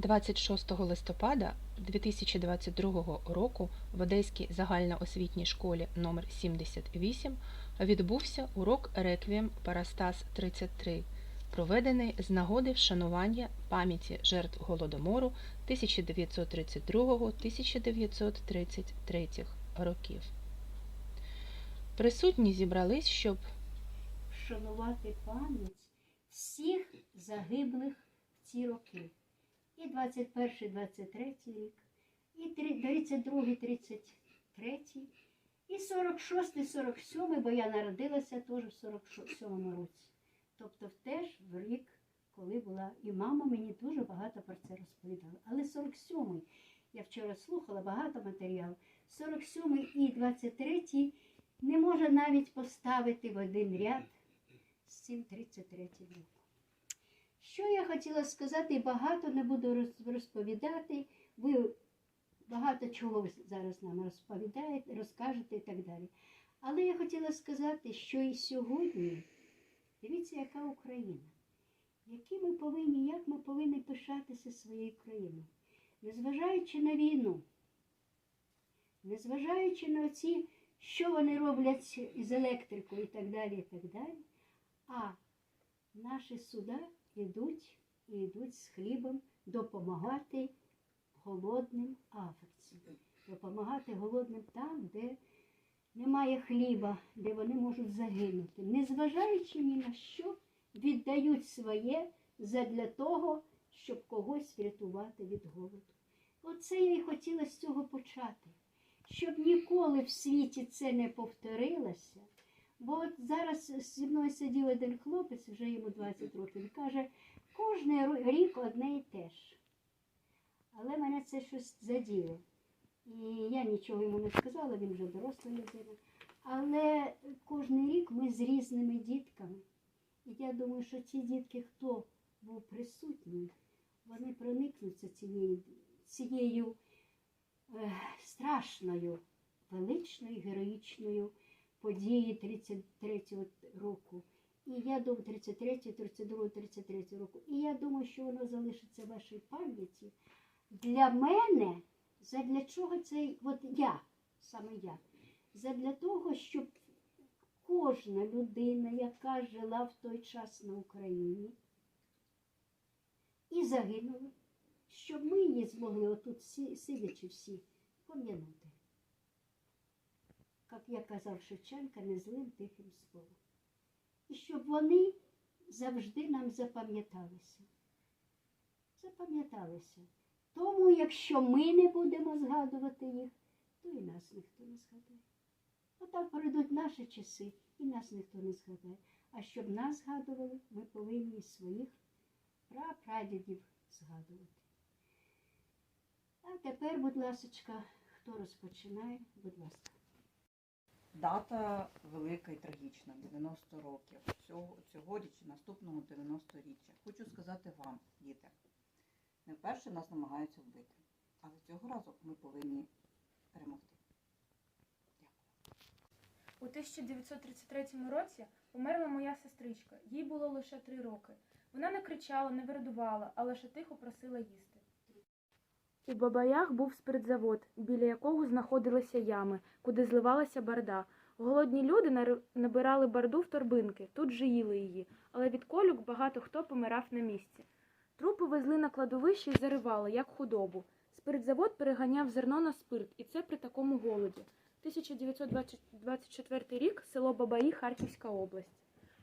26 листопада 2022 року в Одеській загальноосвітній школі номер 78 відбувся урок Реквієм Парастас 33, проведений з нагоди вшанування пам'яті жертв Голодомору 1932-1933 років. Присутні зібрались, щоб вшанувати пам'ять всіх загиблих в ці роки. І 21, 23 рік, і 32, 33, і 46, 47, бо я народилася теж в 47 році. Тобто теж в рік, коли була, і мама мені дуже багато про це розповідала. Але 47-й, я вчора слухала багато матеріалу, 47-й і 23-й не може навіть поставити в один ряд з цим 33 роком. Що я хотіла сказати, багато не буду розповідати. Ви багато чого зараз нам розповідаєте, розкажете і так далі. Але я хотіла сказати, що і сьогодні, дивіться, яка Україна, які ми повинні, як ми повинні пишатися своєю країною, незважаючи на війну, незважаючи на ці, що вони роблять із електрикою і так далі, і так далі. А наші суда йдуть і йдуть з хлібом допомагати голодним Африці, допомагати голодним там, де немає хліба, де вони можуть загинути, незважаючи ні на що, віддають своє задля того, щоб когось врятувати від голоду. Оце я і хотіла з цього почати, щоб ніколи в світі це не повторилося. Бо от зараз зі мною сидів один хлопець, вже йому 20 років, і каже, кожний рік одне і те ж. Але мене це щось заділо. І я нічого йому не сказала, він вже доросла людина. Але кожен рік ми з різними дітками. І я думаю, що ці дітки, хто був присутній, вони проникнуться цією, цією е, страшною, величною, героїчною події 33-го року. І я думаю, 33, 32, 33 року. І я думаю, що воно залишиться в вашій пам'яті. Для мене, задля чого цей, от я, саме я, задля того, щоб кожна людина, яка жила в той час на Україні і загинула, щоб ми її змогли отут сидячи всі пом'янути як я казав Шевченка, не злим тихим словом. І щоб вони завжди нам запам'яталися. Запам'яталися. Тому, якщо ми не будемо згадувати їх, то і нас ніхто не згадає. Отак пройдуть наші часи, і нас ніхто не згадає. А щоб нас згадували, ми повинні своїх прапрадідів згадувати. А тепер, будь ласка, хто розпочинає, будь ласка. Дата велика і трагічна 90 років. Цього, цьогоріч і наступного 90-річчя. Хочу сказати вам, діти, не вперше нас намагаються вбити, але цього разу ми повинні перемогти. У 1933 році померла моя сестричка. Їй було лише три роки. Вона не кричала, не вередувала, а лише тихо просила їсти. У Бабаях був спиртзавод, біля якого знаходилися ями, куди зливалася барда. Голодні люди набирали барду в торбинки, тут же їли її, але від колюк багато хто помирав на місці. Трупи везли на кладовище і заривали, як худобу. Спиртзавод переганяв зерно на спирт, і це при такому голоді. 1924 рік, село Бабаї, Харківська область.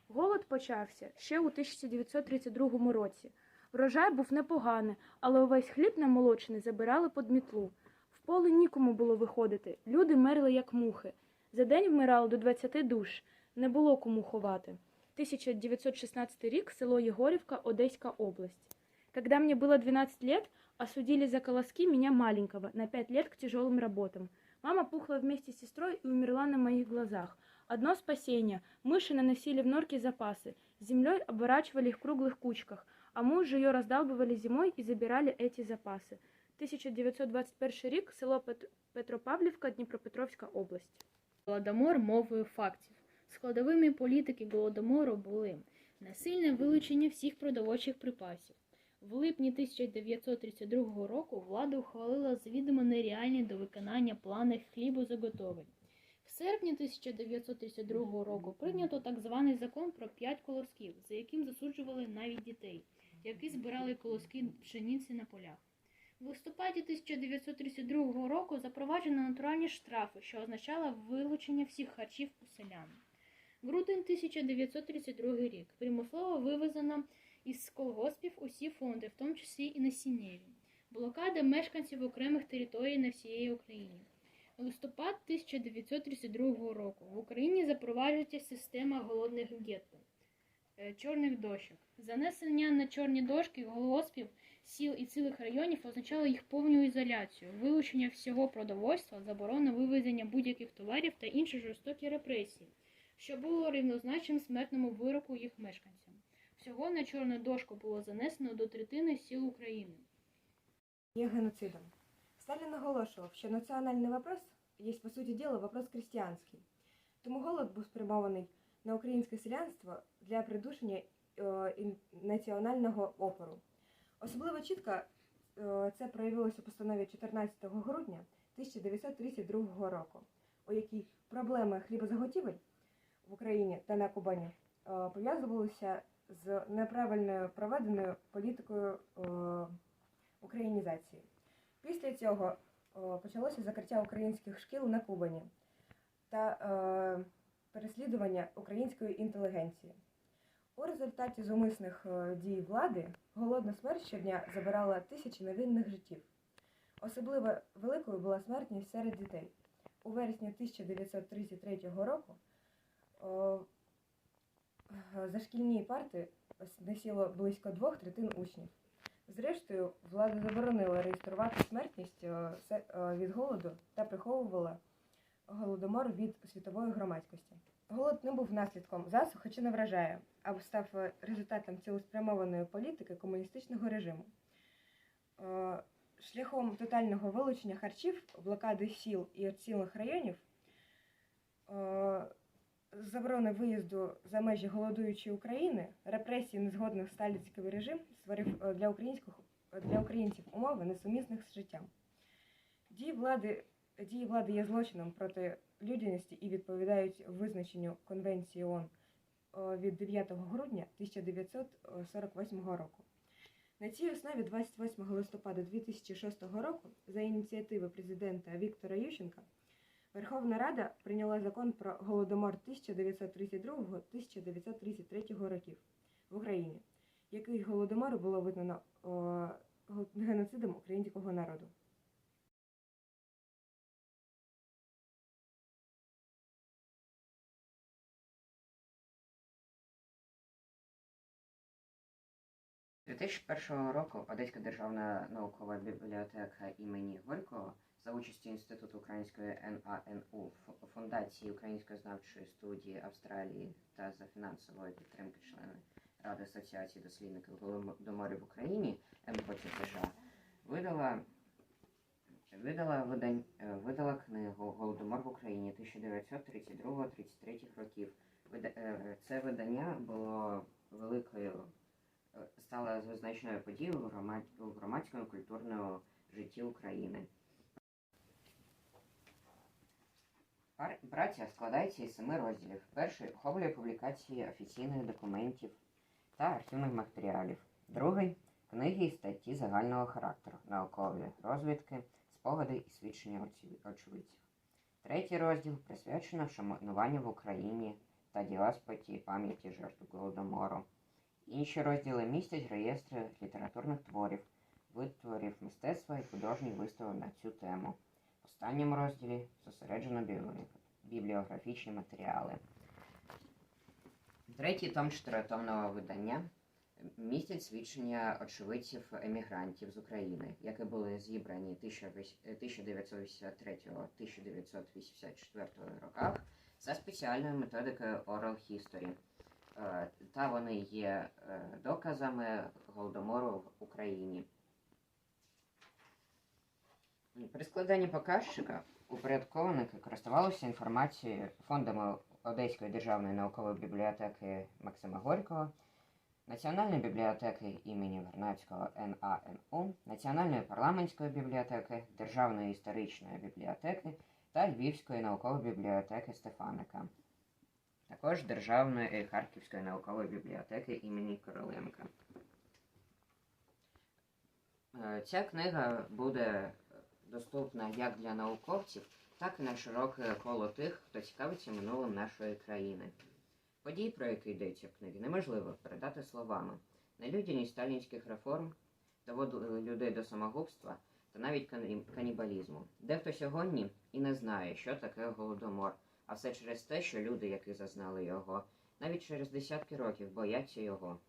Голод почався ще у 1932 році. Врожай був непоганий, але увесь хліб намолочений забирали під мітлу. В поле нікому було виходити. Люди мерли, як мухи. За день вмирало до 20 душ. Не було кому ховати. 1916 рік, село Егорьевка, Одесская область. Когда мне было 12 лет, осудили за колоски меня маленького на 5 лет к тяжелым работам. Мама пухла вместе с сестрой и умерла на моих глазах. Одно спасение. Мыши наносили в норки запасы. Землей обворачивали их в круглых кучках, а муж ее раздалбывали зимой и забирали эти запасы. 1921 рік, село Пет- Петропавлівка, Дніпропетровська область. Голодомор мовою фактів. Складовими політики голодомору були насильне вилучення всіх продовольчих припасів, В липні 1932 року влада ухвалила завідомо нереальні до виконання плани хлібозаготовень. В серпні 1932 року прийнято так званий закон про п'ять колосків, за яким засуджували навіть дітей, які збирали колоски пшениці на полях. В листопаді 1932 року запроваджено натуральні штрафи, що означало вилучення всіх харчів у селян. Грудень 1932 рік примусово вивезено із колгоспів усі фонди, в тому числі і насіннєві. Блокада мешканців окремих територій на всієї Україні. Листопад 1932 року в Україні запроваджується система голодних гетто, чорних дощок. Занесення на чорні дошки колгоспів, сіл і цілих районів означало їх повну ізоляцію, вилучення всього продовольства, заборона вивезення будь-яких товарів та інші жорстокі репресії, що було рівнозначним смертному вироку їх мешканцям. Всього на чорну дошку було занесено до третини сіл України. є геноцидом. Сталін наголошував, що національний вопрос є, по суті діла, вопрос крістіанський. Тому голод був спрямований на українське селянство для придушення е, національного опору. Особливо чітко е, це проявилося у постанові 14 грудня 1932 року, у якій проблеми хлібозаготівель в Україні та на Кубані е, пов'язувалися з неправильною проведеною політикою українізації. Після цього почалося закриття українських шкіл на Кубані та переслідування української інтелігенції. У результаті зумисних е, дій влади голодна смерть щодня забирала тисячі невинних життів. Особливо великою була смертність серед дітей. У вересні 1933 року о, за шкільні парти насіло близько двох третин учнів. Зрештою, влада заборонила реєструвати смертність е, е, від голоду та приховувала голодомор від світової громадськості. Голод не був наслідком засухи чи не вражає, а став е, результатом цілеспрямованої політики комуністичного режиму. Е, Шляхом тотального вилучення харчів, блокади сіл і цілих районів, е, заборони виїзду за межі голодуючої України, репресії незгодних сталінський режим створив для українських для українців умови несумісних з життям. Дії влади, дії влади є злочином проти людяності і відповідають визначенню Конвенції ООН е, від 9 грудня 1948 року. На цій основі 28 листопада 2006 року за ініціативи президента Віктора Ющенка Верховна Рада прийняла закон про голодомор 1932-1933 років в Україні, який голодомор було визнано о, геноцидом українського народу. 2001 року Одеська державна наукова бібліотека імені Горького за участю Інституту української НАНУ, Фундації Української знавчої студії Австралії та за фінансової підтримки члени Ради Асоціації дослідників голодоморів в Україні МПЦТЖ видала, видала, видань, е, видала книгу Голодомор в Україні 1932-33 років. Е, Це видання було великою стала визначною подією у громадському культурному житті України. Праця складається із семи розділів. Перший охоплює публікації офіційних документів та архівних матеріалів. Другий книги і статті загального характеру, наукові розвідки, спогади і свідчення очевидців. Третій розділ присвячено вшануванню в Україні та діаспоті і пам'яті жертв Голодомору. Інші розділи містять реєстри літературних творів, витворів мистецтва і художніх виставок на цю тему. В останньому розділі зосереджено бібліографічні матеріали. Третій том чотиритомного видання містять свідчення очевидців емігрантів з України, які були зібрані 1983-1984 роках за спеціальною методикою Oral History. Е, та вони є е, доказами голодомору в Україні. При складанні показчика упорядковники користувалися інформацією фондами Одеської державної наукової бібліотеки Максима Горького Національної бібліотеки імені Вернадського НАНУ, Національної парламентської бібліотеки, Державної історичної бібліотеки та Львівської наукової бібліотеки Стефаника. Також Державної Харківської наукової бібліотеки імені Короленка. Е, Ця книга буде доступна як для науковців, так і на широке коло тих, хто цікавиться минулим нашої країни. Події, про які йдеться в книгі, неможливо передати словами. Нелюдяність сталінських реформ доводили людей до самогубства та навіть канібалізму. Дехто сьогодні і не знає, що таке голодомор, а все через те, що люди, які зазнали його, навіть через десятки років бояться його.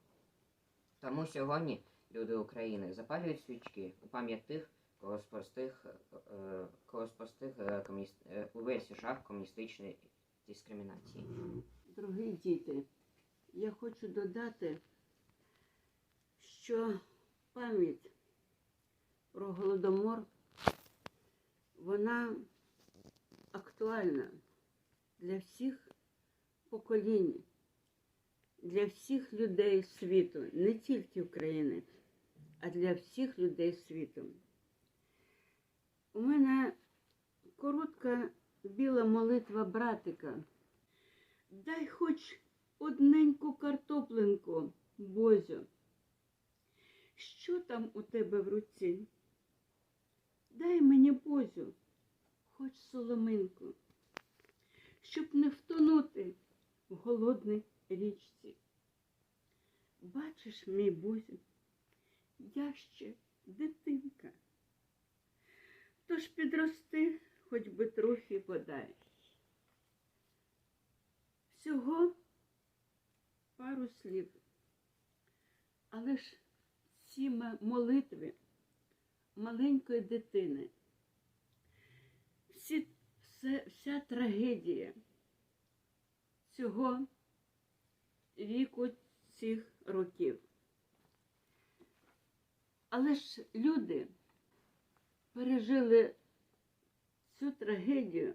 Тому сьогодні люди України запалюють свічки у пам'ять тих, кого спостиг, е, кого спостиг е, комуніст- е, увесь жах комуністичної дискримінації. Дорогі діти, я хочу додати, що пам'ять про голодомор вона актуальна для всіх поколінь, для всіх людей світу, не тільки України, а для всіх людей світу. У мене коротка біла молитва братика. Дай хоч одненьку картоплинку, Бозю. Що там у тебе в руці? Дай мені Бозю, хоч соломинку, щоб не втонути в голодній річці. Бачиш, мій Бозю, я ще дитинка. Тож підрости, хоч би трохи подай. Всього пару слів. Але ж ці молитви маленької дитини, всі, все, вся трагедія цього віку цих років. Але ж люди пережили цю трагедію,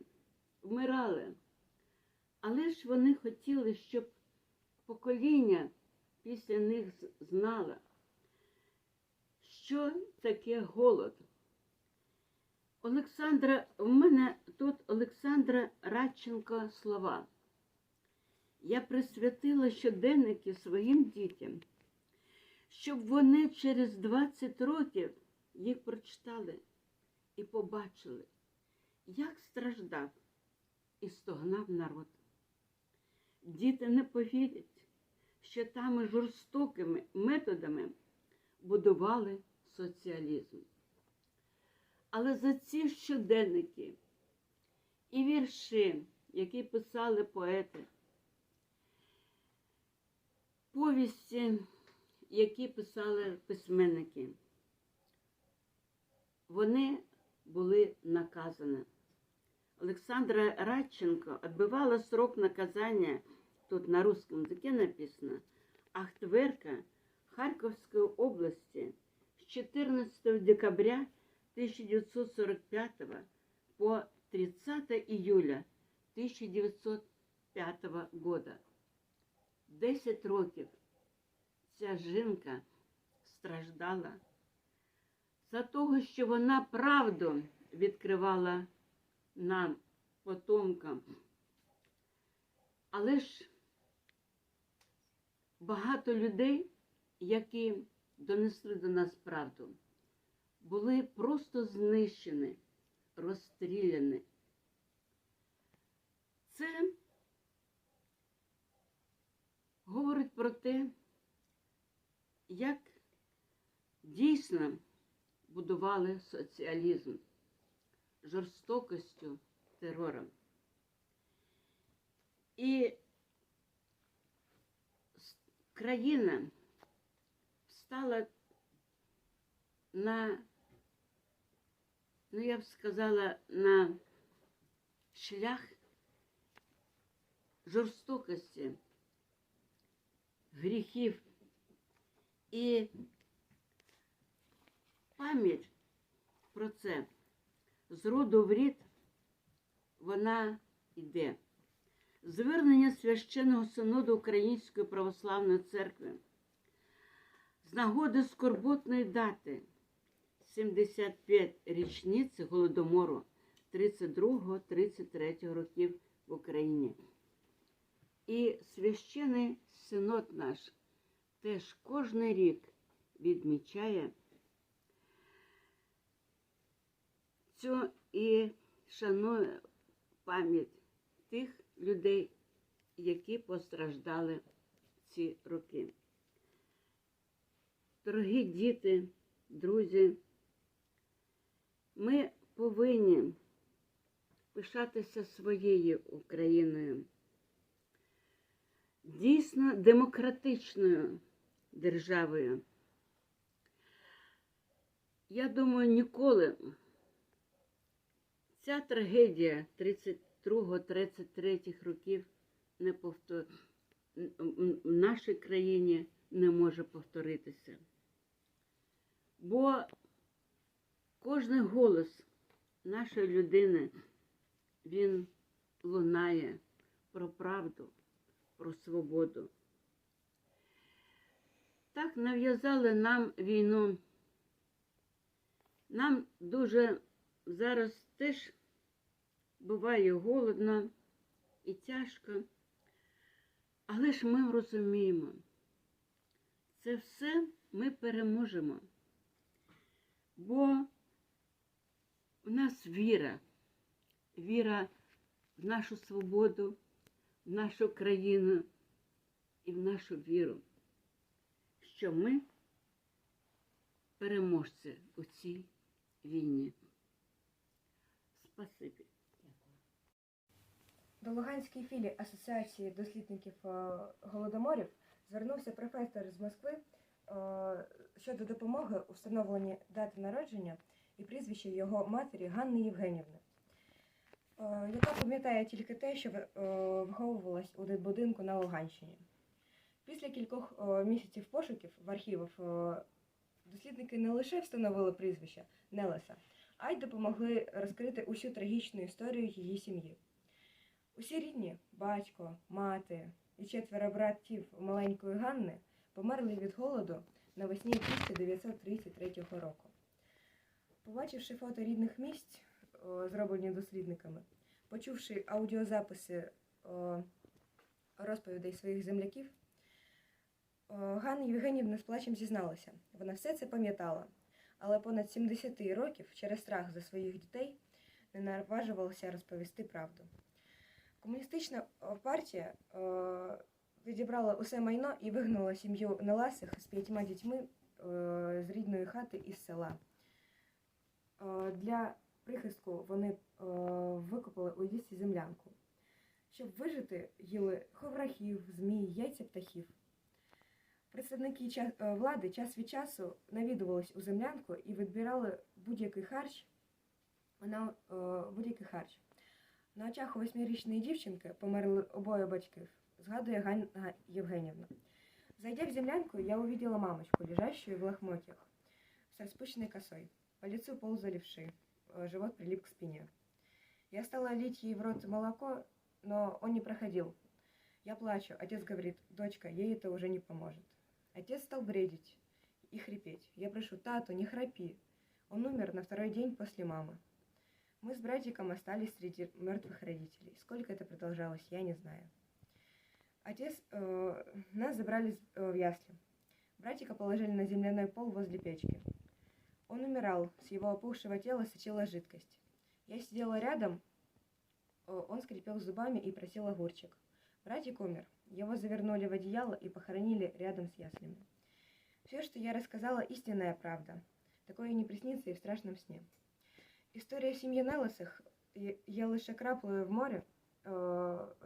вмирали. Але ж вони хотіли, щоб покоління після них знало, що таке голод. Олександра, в мене тут Олександра Радченко слова. Я присвятила щоденники своїм дітям, щоб вони через 20 років їх прочитали і побачили, як страждав і стогнав народ. Діти не повірять, що тими жорстокими методами будували соціалізм. Але за ці щоденники і вірші, які писали поети, повісті, які писали письменники, вони були наказані. Александра Радченко отбывала срок наказания, тут на русском языке написано, Ахтверка Харьковской области с 14 декабря 1945 по 30 июля 1905 года. 10 років ця жінка страждала за того, що вона правду відкривала нам, потомкам. Але ж багато людей, які донесли до нас правду, були просто знищені, розстріляні. Це говорить про те, як дійсно будували соціалізм жорстокостю, терором. І країна стала на, ну я б сказала, на шлях жорстокості, гріхів і пам'ять про це з роду в рід вона йде. Звернення священного синоду Української православної церкви З нагоди скорботної дати 75 річниць Голодомору 32-33 років в Україні. І священий синод наш теж кожен рік відмічає цю і шанує пам'ять тих людей, які постраждали ці роки. Дорогі діти, друзі, ми повинні пишатися своєю Україною, дійсно демократичною державою. Я думаю, ніколи ця трагедія 32-33 років не повтор... в нашій країні не може повторитися. Бо кожний голос нашої людини, він лунає про правду, про свободу. Так нав'язали нам війну. Нам дуже зараз теж буває голодно і тяжко, але ж ми розуміємо, це все ми переможемо, бо у нас віра, віра в нашу свободу, в нашу країну і в нашу віру, що ми переможці у цій війні. Спасибі. До Луганської філії Асоціації дослідників е, голодоморів звернувся професор з Москви е, щодо допомоги у встановленні дати народження і прізвища його матері Ганни Євгенівни, е, яка пам'ятає тільки те, що е, виховувалась у дитбудинку на Луганщині. Після кількох е, місяців пошуків в архівах дослідники не лише встановили прізвище Нелеса, а й допомогли розкрити усю трагічну історію її сім'ї. Усі рідні батько, мати і четверо братів маленької Ганни померли від голоду навесні 1933 року. Побачивши фото рідних місць, зроблені дослідниками, почувши аудіозаписи розповідей своїх земляків, Ганна Євгенівна з плачем зізналася. Вона все це пам'ятала, але понад 70 років через страх за своїх дітей не наважувалася розповісти правду. Комуністична партія відібрала усе майно і вигнала сім'ю Неласих з п'ятьма дітьми з рідної хати із села. О, Для прихистку вони викопали у лісі землянку. Щоб вижити, їли ховрахів, змій, яйця птахів. Представники е, влади час від часу навідувались у землянку і відбирали будь-який харч е, будь-який харч. На очах у восьмирічної дівчинки померли обоє батьків, згадує Ганна Євгенівна. Зайдя в землянку, я увидела мамочку, лежащую в лохмотьях, с распущенной косой. По лицу ползали э, живот прилип к спине. Я стала лить ей в рот молоко, но он не проходил. Я плачу, отец говорит, дочка, ей это уже не поможет. Отец стал бредить и хрипеть. Я прошу, тату, не храпи. Он умер на второй день после мамы. Мы с братиком остались среди мертвых родителей. Сколько это продолжалось, я не знаю. Отец, э, нас забрали э, в ясли. Братика положили на земляной пол возле печки. Он умирал, с его опухшего тела сочила жидкость. Я сидела рядом, э, он скрипел зубами и просил огурчик. Братик умер. Его завернули в одеяло и похоронили рядом с яслями. Все, что я рассказала, истинная правда. Такое не приснится и в страшном сне. Історія сім'ї Нелесих є- є лише краплею в морі е,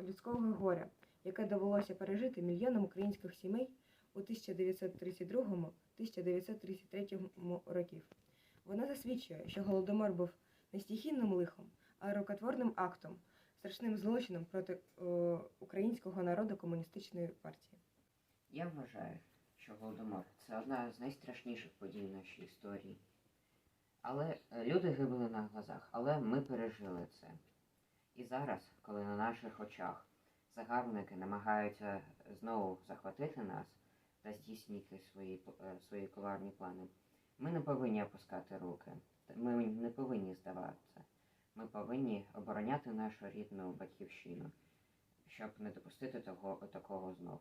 людського горя, яке довелося пережити мільйонам українських сімей у 1932-1933 років. Вона засвідчує, що голодомор був не стихійним лихом, а рукотворним актом, страшним злочином проти е, українського народу комуністичної партії. Я вважаю, що Голодомор це одна з найстрашніших подій в нашій історії. Але люди гибли на глазах, але ми пережили це. І зараз, коли на наших очах загарбники намагаються знову захватити нас, та здійснюйте свої, е, свої коварні плани. Ми не повинні опускати руки. Ми не повинні здаватися. Ми повинні обороняти нашу рідну батьківщину, щоб не допустити того такого знов.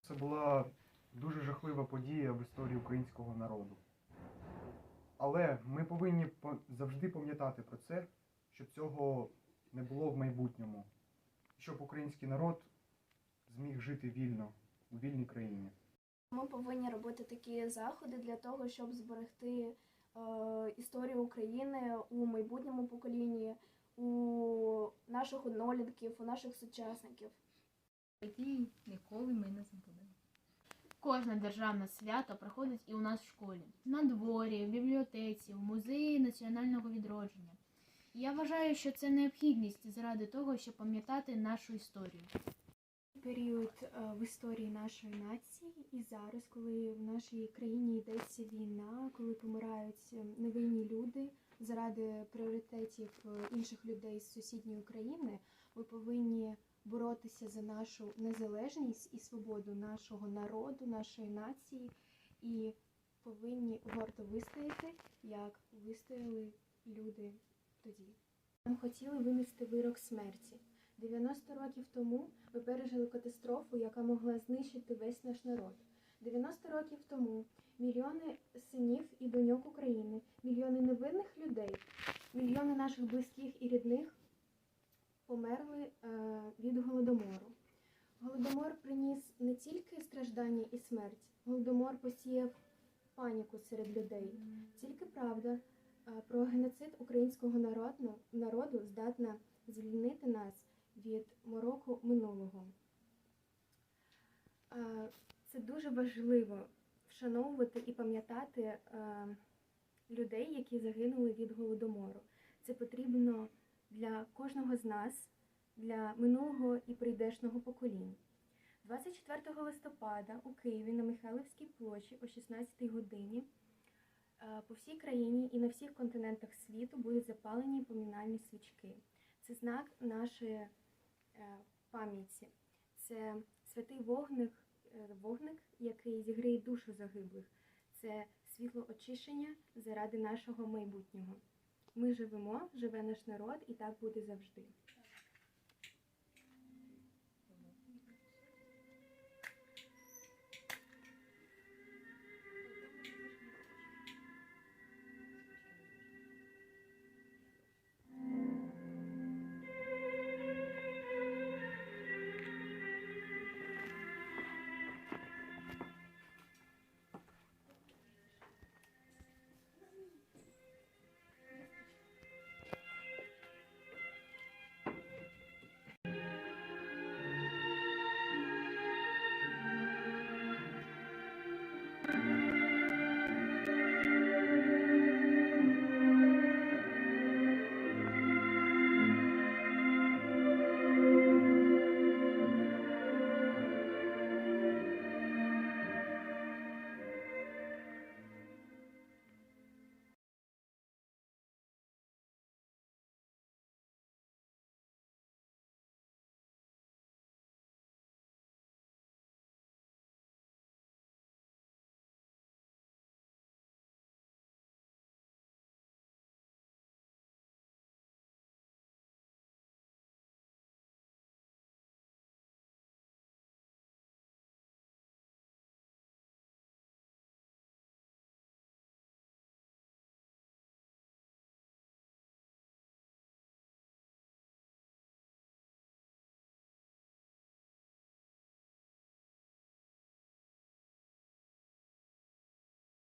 Це була дуже жахлива подія в історії українського народу. Але ми повинні по- завжди пам'ятати про це, щоб цього не було в майбутньому, щоб український народ зміг жити вільно у вільній країні. Ми повинні робити такі заходи для того, щоб зберегти е, історію України у майбутньому поколінні, у наших однолітків, у наших сучасників. Події ніколи ми не забудемо. Кожне державне свято проходить і у нас в школі, на дворі, в бібліотеці, в музеї національного відродження. Я вважаю, що це необхідність заради того, щоб пам'ятати нашу історію. Період е, в історії нашої нації і зараз, коли в нашій країні йдеться війна, коли помирають е, невинні люди заради пріоритетів е, інших людей з сусідньої країни, ми повинні боротися за нашу незалежність і свободу нашого народу, нашої нації, і повинні гордо вистояти, як вистояли люди тоді. Нам хотіли винести вирок смерті. 90 років тому ми пережили катастрофу, яка могла знищити весь наш народ. 90 років тому мільйони синів і доньок України, мільйони невинних людей, мільйони наших близьких і рідних померли е, від голодомору. Голодомор приніс не тільки страждання і смерть, голодомор посіяв паніку серед людей. Тільки правда е, про геноцид українського народу, народу здатна звільнити нас від мороку минулого. Е, Це дуже важливо вшановувати і пам'ятати е, людей, які загинули від голодомору. Це потрібно для кожного з нас, для минулого і прийдешного поколінь. 24 листопада у Києві на Михайлівській площі о 16 годині е, по всій країні і на всіх континентах світу будуть запалені помінальні свічки. Це знак нашої пам'яті. Це святий вогник, е, вогник, який зігріє душу загиблих. Це світло очищення заради нашого майбутнього. Ми живемо, живе наш народ, і так буде завжди.